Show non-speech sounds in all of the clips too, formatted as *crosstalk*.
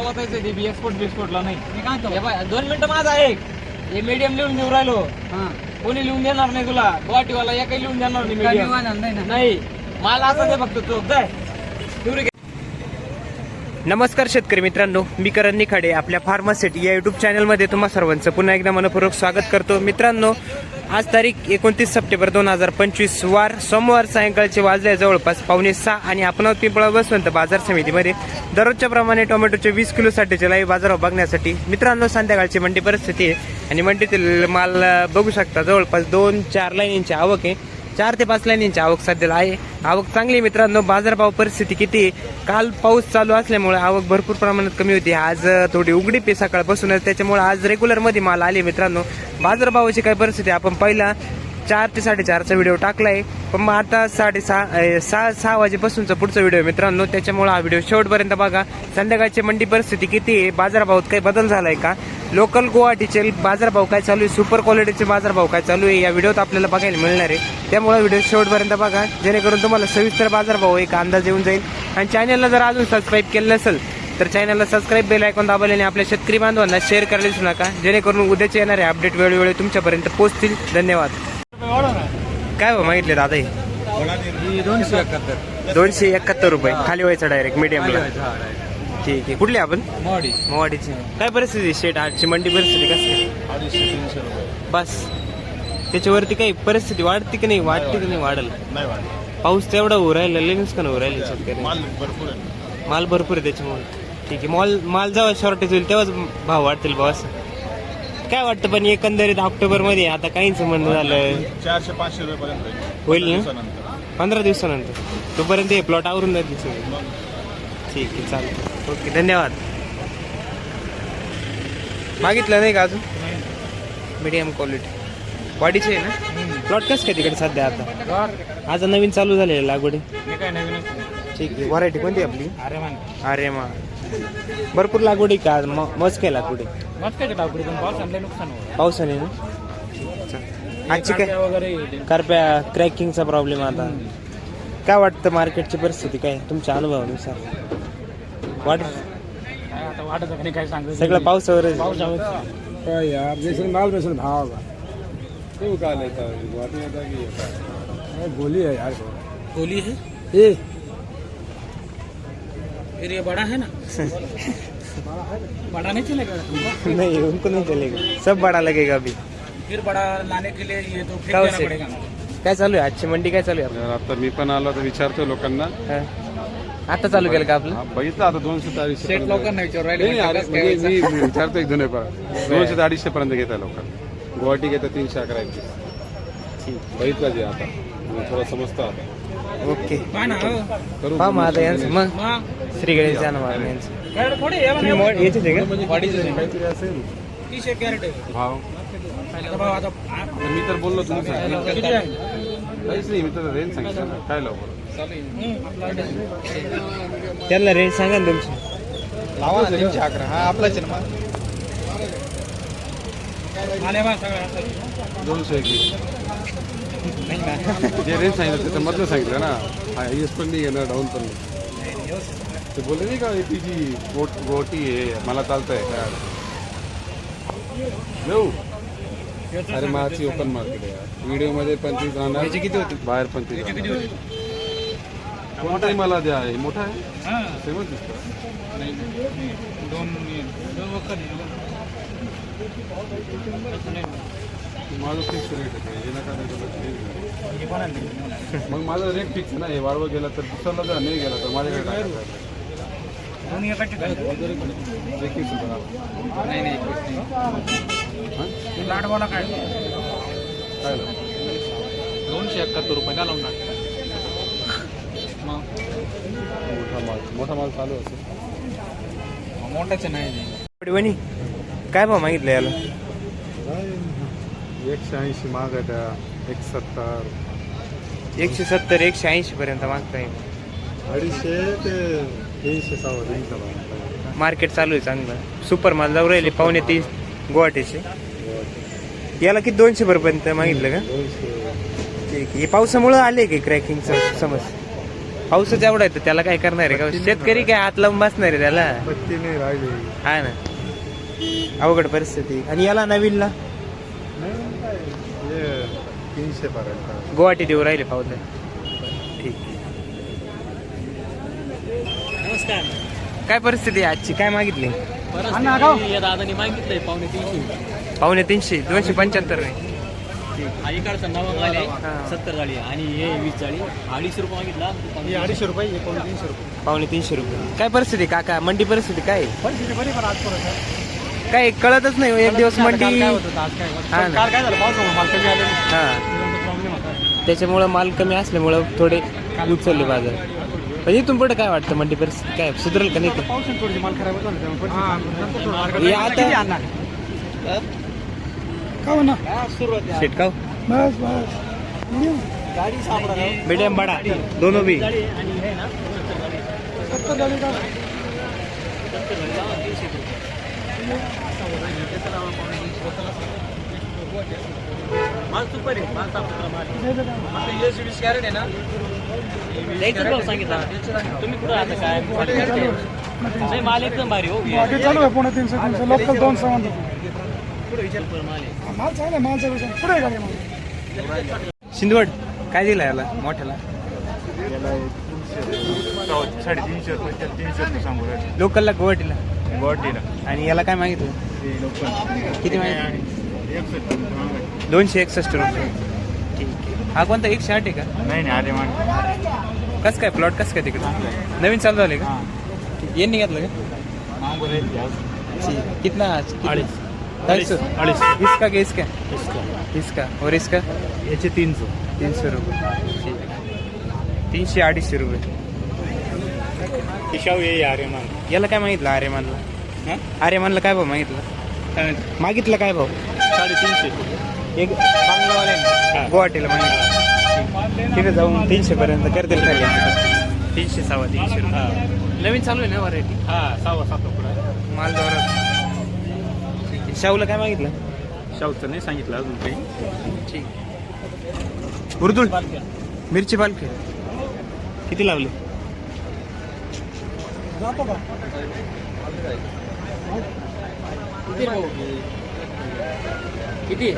वाचायचं ते बी एक्सपोर्ट बिस्पोर्टला नाही. मी काय दोन मिनिटं माझा एक. हे मीडियम लिहून घेऊन राहिलो. हा. कोणी लिहून देणार नाही तुला? गुवाहाटीवाला एकही लिहून देणार नाही कमी medium. वाहणार नाही ना? नाही. मला असं दे फक्त चोक जाय. नमस्कार शेतकरी मित्रांनो मी करण निखाडे आपल्या फार्मासिटी या युट्यूब चॅनलमध्ये तुम्हा सर्वांचं पुन्हा एकदा मनपूर्वक स्वागत करतो. मित्रांनो आज तारीख एकोणतीस सप्टेंबर दोन हजार पंचवीस. वार सोमवार सायंकाळचे वाजले. जवळपास पावणे सहा आणि आपण पिंपळा बसवंत बाजार समितीमध्ये दररोजच्या प्रमाणे टोमॅटोचे वीस किलो साठीचे लाईव्ह बाजारावर बघण्यासाठी मित्रांनो संध्याकाळची मंडी परिस्थिती आहे आणि मंडीतील माल बघू शकता जवळपास दोन चार लाईनींची आवक आहे. चार ते पाच लाईनींची आवक सध्याला आहे. आवक चांगली मित्रांनो. बाजारभाव परिस्थिती किती काल पाऊस चालू असल्यामुळे आवक भरपूर प्रमाणात कमी होती. आज थोडी उघडी पे सकाळपासूनच त्याच्यामुळे आज रेग्युलरमध्ये माल आले मित्रांनो. बाजारभावाची काय परिस्थिती आपण पहिला. चार ते साडेचारचा व्हिडिओ टाकलाय. पण मग आता साडेसहा सहा सहा वाजेपासूनचा पुढचा व्हिडिओ मित्रांनो. त्याच्यामुळे हा व्हिडिओ शेवटपर्यंत बघा. संध्याकाळची मंडी परिस्थिती किती आहे? बाजारभावात काही बदल झालाय का? लोकल गुवाहाटीचे बाजारभाव काय चालू आहे? सुपर क्वालिटीचे बाजारभाव काय चालू आहे? या व्हिडिओत आपल्याला बघायला मिळणार आहे. त्यामुळे व्हिडिओ शेवटपर्यंत बघा. जेणेकरून तुम्हाला सविस्तर बाजारभाव एक अंदाज येऊन जाईल. आणि चॅनलला जर अजून सबस्क्राईब केलं नसेल तर चॅनलला सबस्क्राईब बेल ऐकून दाबायला आणि आपल्या शेतकरी बांधवांना शेअर करायला नका. जेणेकरून उद्याचे येणारे अपडेट वेळोवेळी तुमच्यापर्यंत पोहोचतील. धन्यवाद. काय हो मागितले दादा हे? दोनशे एकाहत्तर दोनशे एकाहत्तर रुपये खाली व्हायचं डायरेक्ट मीडियमला ठीक आहे. कुठले आपण? मोडी मोवाडीची काय परिस्थिती शेट आजची मंडी परिस्थिती कसं काय अडीचशे तीनशे रुपये. बस. त्याच्यावरती काही परिस्थिती वाढते की नाही? वाटते की नाही वाढल? नाही वाढले पाऊस तेवढा होऊ राहिला लेन्स का होऊ राहिले शेतकरी? माल भरपूर आहे. माल भरपूर आहे त्याच्यामुळे. ठीक आहे. मॉल माल जेव्हा शॉर्टेज होईल तेव्हाच भाव वाढतील भाव असं. काय वाटतं पण एकंदरीत ऑक्टोबरमध्ये आता काहीच म्हणणं झालं? चारशे पाचशे रुपयेपर्यंत. होईल ना? पंधरा दिवसानंतर. तोपर्यंत हे प्लॉट आवरून जातील सगळे. ठीक आहे चालतं ओके धन्यवाद. मागितलं नाही का अजून? मीडियम क्वालिटी वाढीचे आहे ना? प्लॉट कसं काय तिकडे सध्या आता? आज नवीन चालू झालेलं लागवडी. ठीक आहे व्हरायटी कोणती आपली? अरे मान अरे मा भरपूर लागवडी का? आज म- मस्त पण पाऊस आणले नुकसान होईल. पावसाने ना. आजची काय? वगैरे करप्या क्रॅकिंगचा प्रॉब्लेम आता. काय वाटतं मार्केटची परिस्थिती? काय तुमच्या अनुभवानुसार? वाट काय आता वाटत नाही? काय सांगतो सगळं पावसावर पाऊस यार जैसे माल वैसे भाव होगा क्यों का लेता है गुवाहाटी में था कि? ये था? अरे गोली है यार. गोली है फिर ये बड़ा है ना? बड़ा नहीं चलेगा? नहीं उनको नहीं चलेगा। सब बड़ा लगेगा अभी। फिर बड़ा लाने के लिए ये तो फिर देना? पड़ेगा। काय चालू आहे आजची मंडी काय चालू आहे आता मी पण आलो तर विचारतो लोकांना. हा. आता चालू केलं का आपलं? हा, बघितलं आता दोनशे ते अडीचशे पर्यंत. लोकांना विचारू राहिले नाही, नाही, म्हणजे अरे, म्हणजे? मी मी विचारतो एक दोन *laughs* दोनशे ते अडीचशे पर्यंत घेत आहे लोक. गुवाहाटी घेतात तीनशे अकरा एकतीस बघितलं जे आता. थोडं समजतं आता. ओके. पहा ना हो. मग आता यांचं. मग. श्री गणेश जाणं महाराज यांचं आहे तुम्ही याचेच का? आहे. भाव. मी तर बोललो तुम्ही सांगितलं काहीच नाही मी तर रेंज सांगितलं ना. काय लावू? त्यांना रेंज सांगा ना तुमची. लावा ना तीनशे अकरा. हा आपलाच आहे ना माल. दोनशे एकवीस. जे रेंज सांगितलं त्याचं मधलं सांगितलं ना हा एस पण नाही घेणार डाऊन पण नाही ते बोलले नाही का एपीजी गोट गोटी आहे मला चालतंय काय येऊ अरे माझी ओपन मार्केट आहे व्हिडिओमध्ये पंचवीस राहणार किती होती बाहेर पंचवीस. कोणताही मला द्या हे मोठा आहे हा. सेमच दिसतो. दोन आहे. माझं फिक्स रेट आहे हे नका नाही तर. हे. मग माझा रेट फिक्स ना हे वाढवं गेला तर दुसऱ्याला जर नाही गेला तर माझ्याकडे टाकायचं. दोन्ही काय एकवीस रुपये नाही नाही. हां? ते लाडवाला काय? काय? दोनशे एकाहत्तर रुपये द्या लावून टाक. मग? मोठा माल मोठा माल चालू असेल. मोठ्याचं नाही. वणी काय भाव मागितलं याला? एकशे ऐंशी त्या एक सत्तर एकशे सत्तर एकशे ऐंशी पर्यंत मागता येईल अडीचशे ते तीनशे सव्वा तीनशे. मार्केट चालू आहे चांगलं. सुपर माल जाऊ राहिले पावणे तीस गुवाहाटीचे. याला किती? दोनशे पर्यंत मागितलं का? दोनशे. ठीक आहे. हे पावसामुळं आले की क्रॅकिंगचं समज. पाऊसच एवढा आहे तर त्याला काय करणार आहे का? शेतकरी काय हात लावून बसणार आहे त्याला? पत्ती नाही राहिली. हा ना. अवघड परिस्थिती. आणि याला नवीनला? तीनशे पर्यंत. गुवाहाटी देऊ राहिले पावलं ठीक. नमस्कार. काय परिस्थिती आहे आजची? काय मागितली? या दादानी मागितलंय पावणे तीनशे. पावणे तीनशे दोनशे पंच्याहत्तर नाही इकडचा नवा. आहे. सत्तर जाळी आणि हे वीस जाळी अडीचशे रुपये मागितला. हे अडीचशे रुपये पावणे तीनशे रुपये. पावणे तीनशे रुपये. काय परिस्थिती काका? मंडी परिस्थिती काय? परिस्थिती बरी पण आज परत काय कळतच नाही हो, एक दिवस मंडी काय होत होतं आज काय होतं? हा ना. काल काय झालं? पावसामुळे माल कमी आले हा. प्रॉब्लेम होता. त्याच्यामुळं माल कमी असल्यामुळं थोडे उचलले बाजार. पण इथून पुढे काय वाटतं मंडी परिस्थिती काय सुधरेल का नाही? का? पावसाने थोडीशी माल खराब होतो ना त्यामुळे थोडं मार्केट- हे आता- किती आणणार? का हो ना? शेटकाव बस बस. मीडियम बडा. दोनों भी माल सुपर आहे माल सापडला माल द्यायचं भाव सांगितला. तुम्ही कुठं आता काय? नाही माल एकदम भारी हो. चालू आहे पुणे तीनशे तीनशे लोकल दोन समान माल आहे माल चांगला पुढे गाडी शिंदवड काय दिला याला मोठ्याला? साडेतीनशे रुपये तीनशे रुपये सांगू लोकलला गुवाहाटीला. गुवाहाटीला. आणि याला काय मागितलं? किती मागितलं? एकशे नाही दोनशे एकसष्ट रुपये. ठीक आहे. हा कोणता एकशे आठ आहे का? नाही अरे मान कसं काय? प्लॉट कसं काय तिकडे? नवीन चालू झाले का? यांनी घेतलं का? ठीक. कितना? आज अडीच. ढाई सौ अडीच. इसका का इसका. इसका. और इसका? याचे तीनशे. तीनशे रुपये. ठीक. तीनशे अडीचशे रुपये. शाहू ये अरे मान। याला काय मागितलं आर्यमानला? आर्यमानला काय भाव मागितलं? मागितलं काय भाव? साडेतीनशे. एक बांगलावाल्या गुवाहाटीला मागितलं. तिथे जाऊन तीनशे पर्यंत करतील खाली तीनशे सव्वा तीनशे रुपये. नवीन चालू आहे ना व्हरायटी हा सहावा सात रुपये. माल जोरात शाहूला काय मागितलं? शाहूचं नाही सांगितलं अजून काही. ठीक. उर्दुळ मिरची पालखी. किती लावले? जातो का किती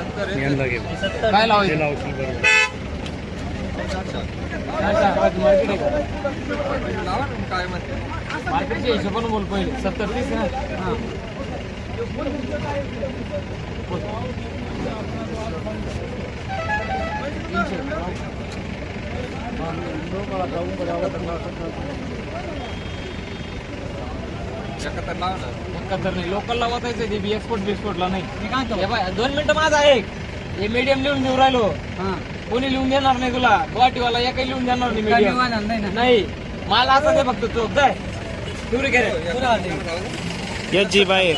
काय मार्केटच्या हिशोबाने बोल पहिले सत्तर तीस ना एकाहत्तर नाही. लोकलला वाचायचं ते बी एक्सपोर्ट बिक्सपोर्टला नाही. हे बाय, दोन मिनिटं माझा आहे. हे मीडियम लिहून देऊ राहिलो. कोणी लिहून देणार नाही तुला? गुवाहाटीवाला एकही लिहून देणार नाही medium. नाही मला असं दे फक्त तो. जाय. पिवरी घे याची बाहेर.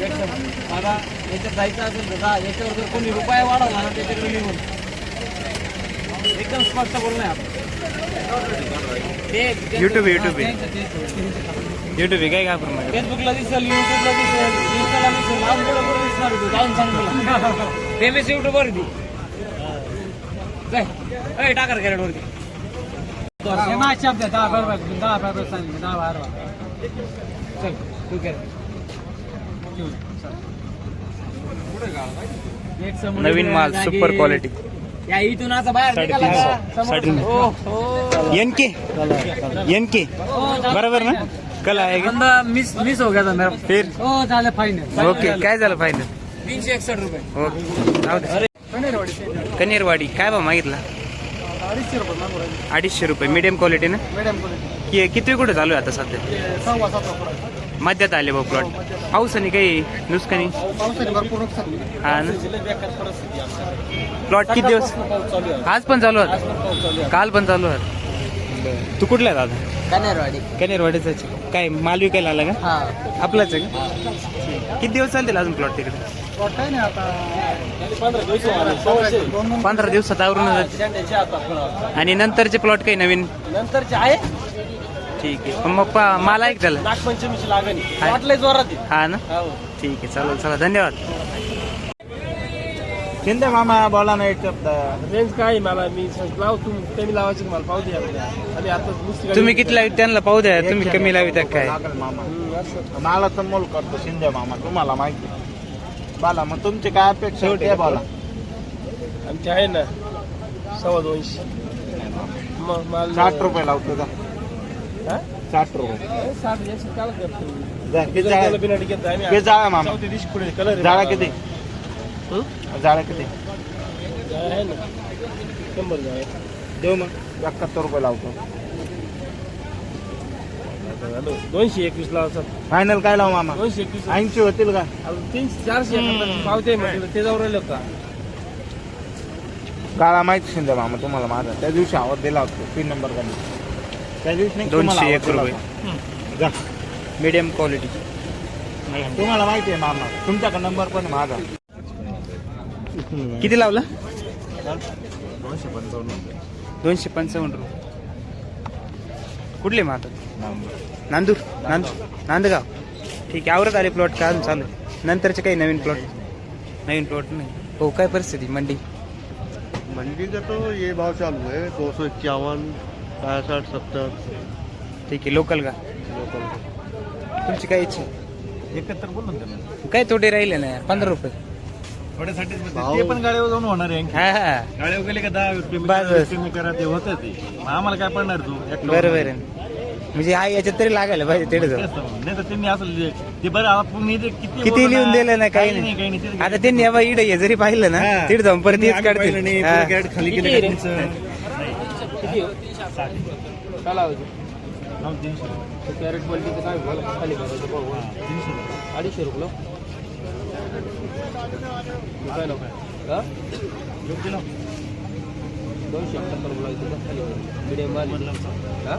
दादा याच्यात जायचं असेल तर जा. याच्यावर जर कोणी रुपया वाढवला ना त्याच्याकडे निघून एकदम स्पष्ट बोलणं आहे आपण YouTube, YouTube. युट्यूब काय का आपण फेसबुकला दिसेल युट्यूबला दिसेल इंस्टाला दिसेल आज बरोबर दिसणार तू जाऊन सांग तुला. फेमस युट्यूबर ती. जाय. ए टाकर कॅरेट वरती चल तू नवीन माल. सुपर क्वालिटी या इथून असं बाहेर निघाला का? समोर- साडेतीनशे. ओ. एन के एन के बरोबर ना? कल आएगा बंदा मिस मिस हो गया था मेरा. फिर? हो झालं फायनल ओके काय झालं फायनल तीनशे एकसष्ट रुपये. ओके जाऊ दे. कनेरवाडी काय भाव मागितला? अडीचशे रुपये मागू राहिले. अडीचशे रुपये मीडियम क्वालिटी ना? मीडियम क्वालिटी कि- किती कुठे चालू आहे आता सध्या? सव्वा सात रुपये मध्यात आले भाऊ प्लॉट पावसाने काही नुसकानी पावसाने भरपूर नुकसान. हा ना? प्लॉट किती दिवस? आज पण चालू आहे? काल पण चालू आहे. तू कुठला आहे दादा कनेरवाडी कनेरवाडीचा काय माल विकायला आला का? आपलाच आहे का? किती दिवस चालतील अजून प्लॉट तिकडे? पंधरा दिवसात आवरून जाते. आणि नंतरचे प्लॉट काही नवीन? नंतरचे आहे. ठीक आहे. पण मग पा- माल ऐक त्याला नागपंचमीची लागणी आहे. वाटलंय जोरात हा ना? ठीक आहे चालेल चला धन्यवाद. शिंदे मामा बोला ना एक शब्द. रेंज काय मला? मी लाव तू कमी लावायची मला? पाहू दे आम्ही आता नुसती तुम्ही किती लावित त्यांना पाहू द्या तुम्ही कमी लावित काय? लागेल मामा. मला तर मोल करतो शिंदे मामा तुम्हाला माहिती बोला मग तुमची काय अपेक्षा होती बोला. आमची आहे ना सव्वा दोनशे. मग मला साठ रुपये लावतो हा? साठ रुपये. साठ करतो किती आहे. किती? मामा कलर आहे ना. शंभर जाळे देऊ मग. एकाहत्तर रुपये लावतो. दोनशे एकवीस लावायचा फायनल काय लावू मामा? दोनशे एकवीस ऐंशी होतील का? तीनशे चारशे पावते म्हटलं ते जाऊ राहिलं का? काळा माहिती शिंदे मामा तुम्हाला माझा. त्या दिवशी आवाज दिला होता. तीन नंबर गाडी त्या दिवशी नाही तुम्हाला दोनशे एक दिला रुपये? जा. मीडियम क्वालिटी तुम्हाला माहिती आहे मामा तुमच्याकडे नंबर पण आहे माझा किती लावला? दोनशे पंचावन्न दोनशे पंचावन्न रुपये. कुठले माता? नांदूर. नांदूर? नांदगाव. ठीक आहे आवरत आले प्लॉट का अजून चालू आहे? नंतरचे काही नवीन प्लॉट नवीन प्लॉट नाही. हो काय परिस्थिती? मंडी? मंडी का तो ये भाव चालू है दो सौ इक्यावन पैंसठ सत्तर. ठीक आहे लोकल का? तुमची काय इच्छा? एकत्र बोलून त्यांना काय तोटे राहिले ना यार? पंधरा रुपये. थोड्यासाठी भाऊ. ते पण गाडीवर जाऊन होणार आहे हा हा. गेले का दहा बस, बस. करा ते होतं ते. मग आम्हाला काय पडणार तू? एकटं बरोबर आहे. म्हणजे हा याच्यात तरी लागायला पाहिजे तेवढं. जाऊ तेच तर मग. नाही तर त्यांनी असं ते बरं आपण किती लिहून दिलं ना काही काही नाही काही नाही आता त्यांनी याबा इड हे जरी पाहिलं ना हा. तिथे जाऊन परत तुम्ही हेच आम्ही पाहिलं काढतील नाही, हा. पुढे गॅट खाली केलं. काय लावायचं? तीनशे. कॅरेट क्वालिटीचं काय बोला? खाली करायचं पाहू तीनशे. अडीचशे रुपये काय लावू. दोनशे एकाहत्तर रुपये खाली मिडियम वाली. हा?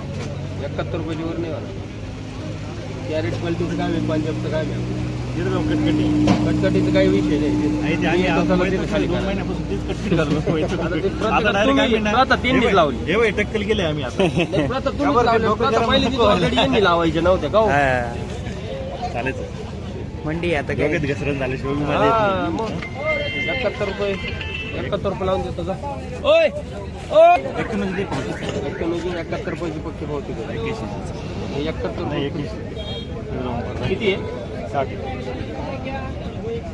एकाहत्तर रुपयाची वर नाही मला कॅरेट क्वालिटीचं काय पंजाबचं काय आहे तिथं जाऊन कटकटी. कटकटीचं काही विषय नाही नाही, ते आम्ही आता दोन. महिन्यापासून तीच कटकटी घालून direct आम्ही ना- तीननीच हे बघ, लावली. हे टक्कल केले आम्ही आता नाही, पण आता तुम्हीच त्यावर लावले. डोकं आता जरा पहिली नको. तिथे already यांनी लावायचे नव्हते का हो? हा. चालेल मंडी आता काय डोक्यात घसरण झाल्याशिवाय हा, नाही. मग एकाहत्तर रुपये एकाहत्तर रुपये लावून देतो ओय एकाहत्तर रुपयाची पक्की पावती. हे एकाहत्तर नाही, रुपये एकवीसशे. किती आहे साठ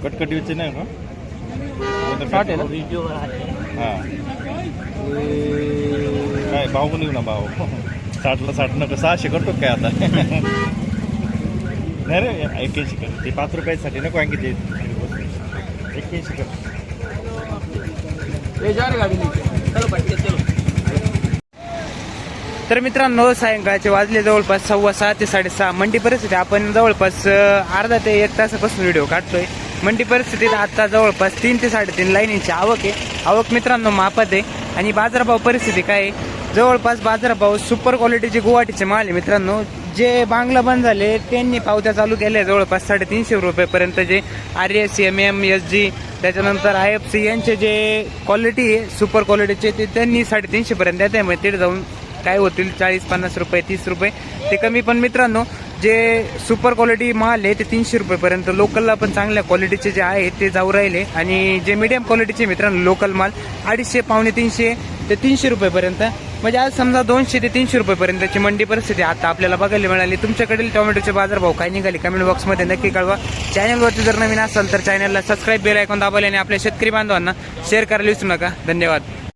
कटकटीचे नाही का? साठ आहे ना? हा. काय भाव पण येऊ ना भाव? साठला साठ नका सहाशे करतो काय आता? नाही रे एक्क्याऐंशी कर. ते पाच रुपयासाठी नको आणखी ते. एक्क्याऐंशी कर. जा रे गाडी नीचे. चलो पाहिजे चलो तर मित्रांनो सायंकाळचे वाजले जवळपास सव्वा सहा ते साडेसहा. मंडी परिस्थिती आपण जवळपास अर्धा ते एक तासापासून व्हिडिओ काढतोय. मंडी परिस्थितीत आता जवळपास तीन ते साडेतीन लाईनींची आवक आहे. आवक मित्रांनो मापात आहे. आणि बाजारभाव परिस्थिती काय आहे? जवळपास बाजारभाव सुपर क्वालिटीचे गुवाहाटीचे माल आहे मित्रांनो. जे बांगला बंद झाले त्यांनी पावत्या चालू केल्या जवळपास साडेतीनशे रुपयेपर्यंत जे R S M M S G त्याच्यानंतर आय एफ सी यांचे जे क्वालिटी आहे सुपर क्वालिटीचे ते त्यांनी साडेतीनशेपर्यंत देत आहे मग तिथे जाऊन काय होतील? चाळीस पन्नास रुपये तीस रुपये. ते कमी पण मित्रांनो जे सुपर क्वालिटी माल आहे ते तीनशे रुपयेपर्यंत लोकलला पण चांगल्या क्वालिटीचे जे आहे ते जाऊ राहिले. आणि जे मीडियम क्वालिटीचे मित्रांनो लोकल माल अडीचशे पावणे तीनशे ते तीनशे रुपयेपर्यंत. म्हणजे आज समजा दोनशे ते तीनशे रुपयेपर्यंतची मंडी परिस्थिती आता आपल्याला बघायला मिळाली तुमच्याकडील टोमॅटोचे बाजारभाव काय निघाले? कमेंट बॉक्समध्ये नक्की कळवा. चॅनलवरती जर नवीन असाल तर चॅनलला सबस्क्राईब बेल ऐकून दाबायला आणि आपल्या शेतकरी बांधवांना शेअर करायला विसरू नका. धन्यवाद.